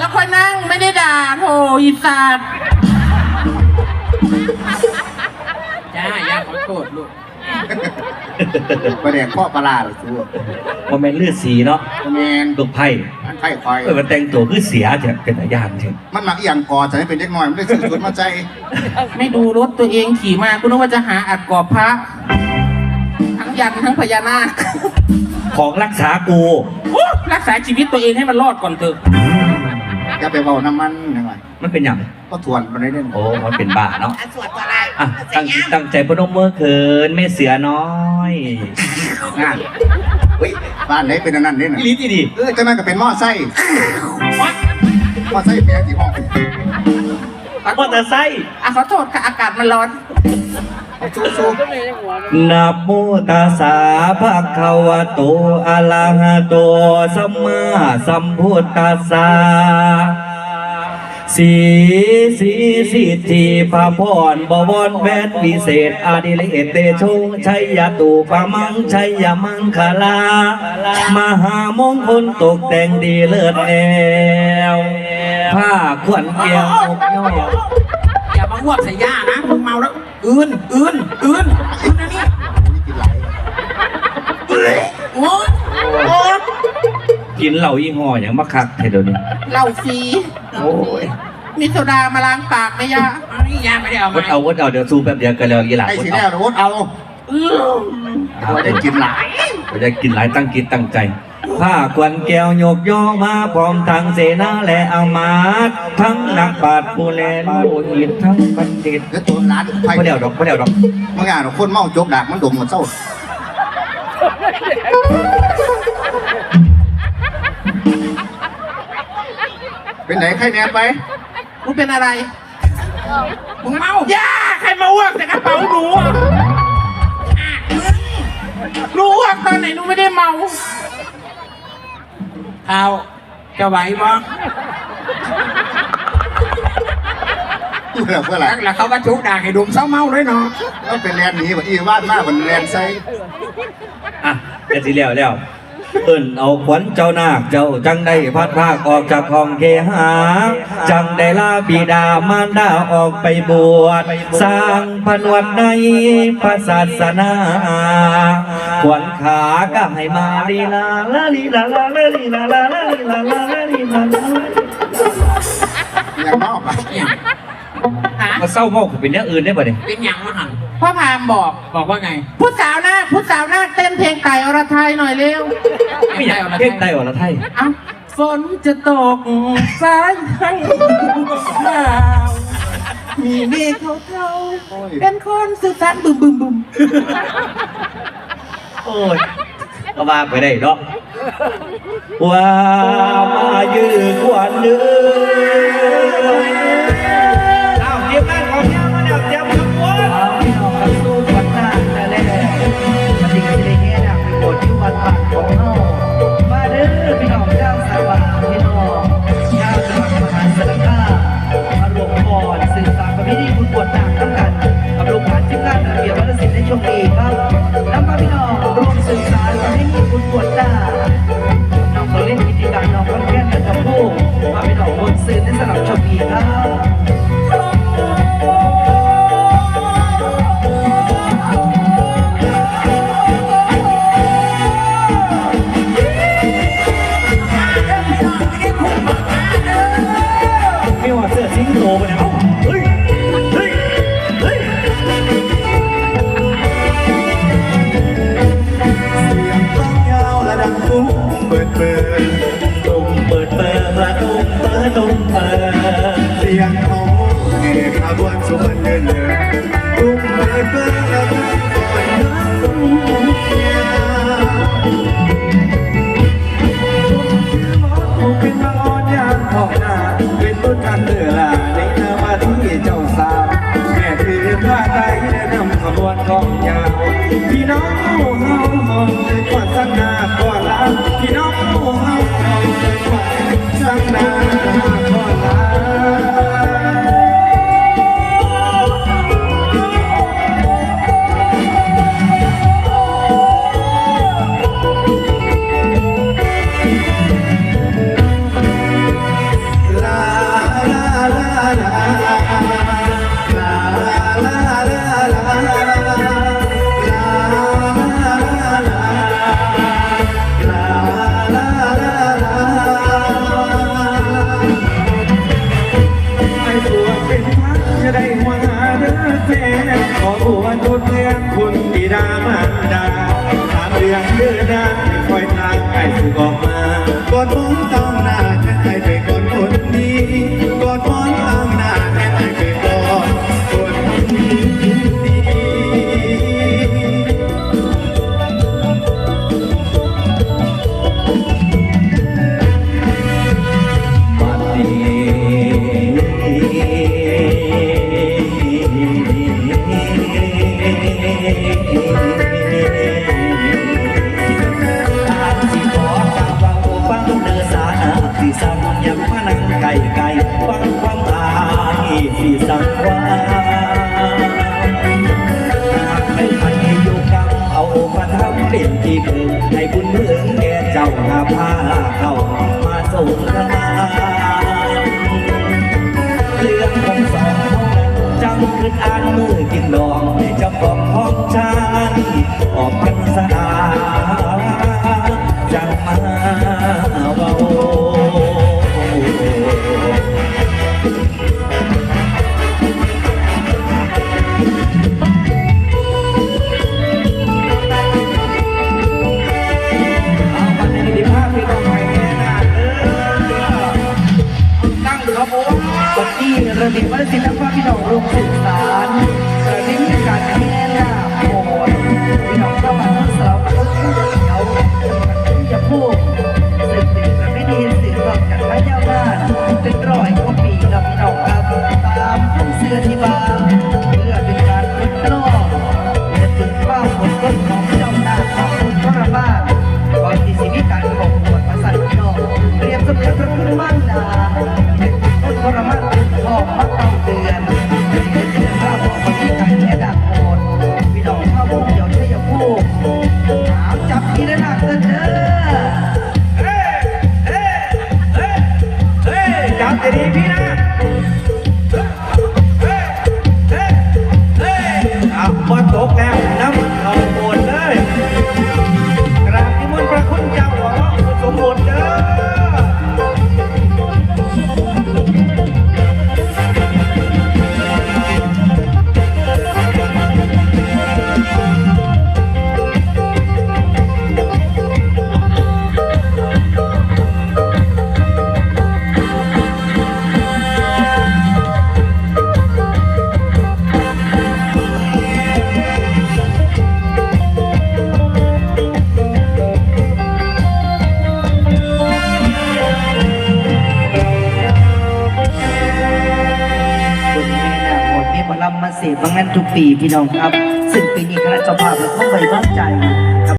แล้วค่อยนั่งไม่ได้ด่าโถอีสัตว์จ้าย่าขอโทษลูกประเด็นพ่อปลาร้าหรือสู้ว่าแม่นเลือดสีเนาะแมนลูกไผ่อันไข่คอยเออมันแต่งตัวคือเสียจะเป็นอาญาณเถอะมันมักอหย่างกอจะให้เป็นเด็กน้อยมันได้ซื้อชุดมาใจ ไม่ดูรถตัวเองขี่มากูนึกว่าจะหาอัดกรอบพระ ทั้งยันทั้งพญานาคของรักษากูโอ้รักษาชีวิตตัวเองให้มันรอดก่อนเถอะ อย่าไปเบาน้ำมันยังไงมันเป็นอย่างก็ทวนมันได้เด่นโอ้มันเป็นบ้าเนาะสวดอะไรอะตั้งจิตตั้งใจพนมมือเขินไม่เสือน้อยงานเฮ้ยบ้านไหนเป็นอันนั้นเนี่ยอีหลีดีดีเออจังนั้นก็เป็นหม้อไส้หม้อไส้เป็นที่ห้องมอเตอร์ไซค์อะขอโทษค่ะอากาศมันร้อน สู้สู้นะโมตัสสะภะคะวะโตอะระหะโตสัมมาสัมพุทธัสสะสีสีสิทธิพระพรบวรแวดวิเศษอาดิเลกเตโชชัยยตุปะมังชัยยมังคลามหามงคลตกแต่งดีเลิศแอวผ้าขวัญเกียวนกย่ออย่ามาอ้วกใส่ย่านะมึงเมาแล้ว อื่นอื่นอื่นอื่นนะนี่กินไหลโอ้ยโอ๊ยกินเหล้ายี่ห้ออย่างมะคักเทเดี๋ยวนี้เหล้าฟรีโอ้ยมีโซดามาล้างปากไหมยะอันนี้ย่าไม่ได้เอาวดมาเอาวดเอาเดี๋ยวสู้แป๊บเดียวกันแล้วยีหลาไอ้วดสีเอาแน่รถเอาอื้อตัวได้กินหลายเราจะกินหลายตั้งกินตั้งใจ ผ้าควันแก้วโยกย่อมาพร้อมทางเสนาและอามาตย์ทั้งนักปราชญ์ผู้แลนโลหิตทั้งบัณฑิตแล้วตัวร้านไผ่ไม่เดี๋ยวดอกไม่เดี๋ยวดอกบางอย่างคนเมาจกดากมันดมหมดเศร้าเป็นไหนใครแนนไปมึงเป็นอะไร มึงเมาย่าใครมาอ้วกแต่กระเป๋าหนูอะหนูอ้วกตอนไหนหนูไม่ได้เมา เอาจะไหวมั้งเพื่อเพื่ออะไรแล้วเขาก็ชุกด่าให้ดุมเศร้าเมาด้วยเนาะก็เป็นแลนหนีว่าอีวาดมากกว่าแลนไซอะแค่สิแล้วแล้ว เอิ้นเอาขวัญเจ้านาคเจ้าจังได้พัดภาคออกจากห้องเคหา จังได้ลาบิดามารดาออกไปบวชสร้างผนวดในพระศาสนาขวัญขาก็ให้มาลีลาลาลีลาลาลาลีลาลาลาลีลาลาลาลีลาลายังนอกอะเนี่ย ฮะมาเศร้าเมาคือเป็นอย่างอื่นได้ป่ะเนี่ยเป็นอย่างมั้งหันพ่อพามบอก บอกว่าไงผู้สาวหน้าผู้สาวหน้าเต้นเพลงไก่อรไทยหน่อยเร็ว ไม่อยากเทศไทยอรไทยเอ้าฝนจะตกสายให้หนาวมีเมฆเทาๆเป็นคนสื่อสารบึมบึมบึมโอ้ยก็ว่าไปได้เนาะว่ามายืนขวัญเนื้เอ ปวชนา ดเปิดตุ่มเปิดเปิดประตูเปิดตุ่มเปิดเสียงเขาเอกขบวนสวนเดินเดินตุ้มเปิดเปิดแล้วก่อนน้ำเสียผมเป็นมาอ่อนยามขอบหน้าเป็นต้นกันเดือลาในนามาที่เจ้าสาวแม่คือผ้าไตรแนะนำขบวนกองยาวพี่น้อง คุณเลี้ยงคุณบิดามารดาสามเดือนเดือนนั้นคอยทางไก่สุกออมา คืออ่านมือกินดองในเจ้าของของชานออกกันสะา ทุกปีพี่น้องครับ ซึ่งปีนี้คณะเจ้าภาพเราก็ไม่มั่นใจ